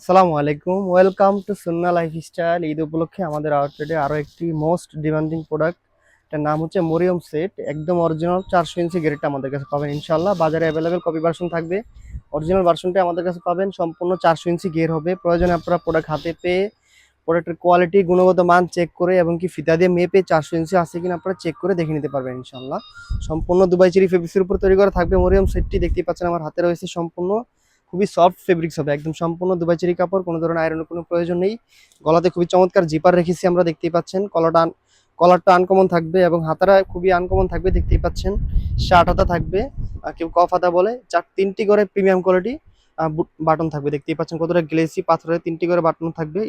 আসসালামু আলাইকুম। Welcome to Sunnah lifestyle Eid উপলক্ষে আমাদের আউটলেটে আরও একটি মোস্ট ডিমান্ডিং প্রোডাক্ট এটার নাম হচ্ছে মরিয়ম সেট। একদম অরিজিনাল চারশো ইঞ্চি গ্রেডটা আমাদের কাছে পাবেন ইনশাল্লাহ বাজারে অ্যাভেলেবেল কপি ভার্সন থাকবে। অরিজিনাল ভার্সনটা আমাদের কাছে পাবেন। সম্পূর্ণ চারশো ইঞ্চি গিয়ার হবে। প্রয়োজনে আপনারা প্রোডাক্ট হাতে পেয়ে প্রোডাক্টের কোয়ালিটি গুণগত মান চেক করে এবং কি ফিতা দিয়ে মেপে চারশো ইঞ্চি আছে কিনা আপনারা চেক করে দেখে নিতে পারবেন ইনশাল্লাহ সম্পূর্ণ দুবাই চিরি ফেব্রিক্সের উপর তৈরি করা থাকবে মরিয়ম সেটটি। দেখতেই পাচ্ছেন আমার হাতে রয়েছে সম্পূর্ণ খুবই সফট ফেব্রিক্স হবে। একদম সম্পূর্ণ দুবাইচেরি কাপড়, কোনো ধরনের আয়রনের কোনো প্রয়োজন নেই। গলাতে খুবই চমৎকার জিপার রেখেছি আমরা, দেখতেই পাচ্ছেন। কলাটা কলারটা আনকমন থাকবে এবং হাতারা খুবই আনকমন থাকবে, দেখতেই পাচ্ছেন। শার্ট হাতা থাকবে কেউ কফ হাতা বলে। চার, তিনটি করে প্রিমিয়াম কোয়ালিটি বাটন থাকবে, দেখতেই পাচ্ছেন। কতটা গ্লেসি পাথরের তিনটি করে বাটন থাকবে।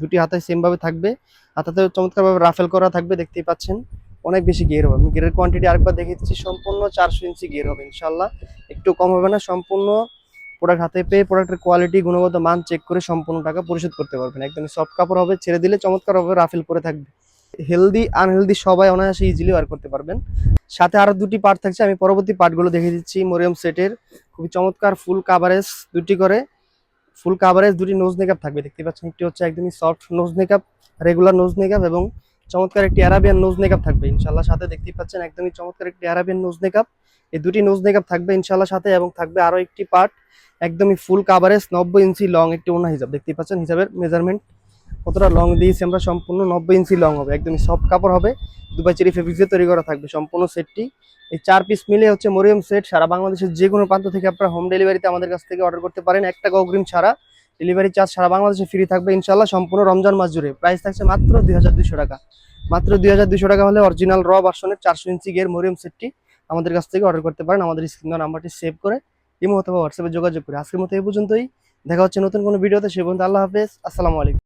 দুটি হাতায় সেমভাবে থাকবে। হাতাতে চমৎকারভাবে রাফেল করা থাকবে, দেখতেই পাচ্ছেন। অনেক বেশি গিয়ার হবে। আমি গিয়ারের কোয়ান্টিটি আরেকবার দেখে দিচ্ছি সম্পূর্ণ চারশো ইঞ্চি গিয়ার হবে ইনশাল্লাহ একটু কম হবে না, সম্পূর্ণ প্রোডাক্ট হাতে পেয়ে প্রোডাক্টের কোয়ালিটি গুণগত মান চেক করে সম্পূর্ণ টাকা পরিশোধ করতে পারবেন। একদম সফট কাপড় হবে, ছেড়ে দিলে চমৎকার হবে রাফেল করে থাকবে। হেলদি আনহেলদি সবাই অনায়াসে ইজিলি ওয়ার করতে পারবেন। সাথে আরও দুটি পার্ট থাকছে, আমি পরবর্তী পার্টগুলো দেখে দিচ্ছি। মরিয়ম সেটের খুবই চমৎকার ফুল কাভারেজ দুটি করে। ফুল কাভারেজ দুটি নোজ মেকআপ থাকবে দেখতে পাচ্ছেন একটি হচ্ছে একদমই soft nose makeup regular nose makeup এবং চমৎকার একটি অ্যারাবিয়ান নোজ মেকআপ থাকবে। ইনশাল্লাহ সাথে দেখতেই পাচ্ছেন একদমই চমৎকার একটি অ্যারাবিয়ান নোজ মেকআপ এই দুটি নোজ মেকআপ থাকবে ইনশাল্লাহ সাথে এবং থাকবে আরও একটি পার্ট একদমই ফুল কাভারেজ নব্বই ইঞ্চি লং একটি ওনা হিসাব দেখতেই পাচ্ছেন হিসাবের মেজারমেন্ট কতটা লং দিয়েছি আমরা, সম্পূর্ণ নব্বই ইঞ্চি লং হবে, একদমই সফট কাপড় হবে। দুবাই চেরি ফেব্রিক্সে তৈরি করা থাকবে সম্পূর্ণ সেটটি। এই চার পিস মিলে হচ্ছে মরিয়ম সেট সারা বাংলাদেশের যে কোনো প্রান্ত থেকে আপনারা হোম ডেলিভারিতে আমাদের কাছ থেকে অর্ডার করতে পারেন। একটা টাকা অগ্রিম ছাড়া ডেলিভারি চার্জ সারা বাংলাদেশে ফ্রি থাকবে ইনশাল্লাহ সম্পূর্ণ রমজান মাস জুড়ে। প্রাইস থাকছে মাত্র দুই টাকা। মাত্র দুই টাকা হলে অরিজিনাল র ভার্সনের চারশো ইঞ্চি গিয়ার মরিয়ম সেটটি আমাদের কাছ থেকে অর্ডার করতে পারেন। আমাদের স্ক্রিন নাম্বারটি সেভ করে ইমো অথবা হোয়াটসঅ্যাপে যোগাযোগ করে। আজকের মতো এই পর্যন্তই। দেখা হচ্ছে নতুন কোনো ভিডিওতে সে পর্যন্ত আল্লাহ হাফেজ। আসসালামু আলাইকুম।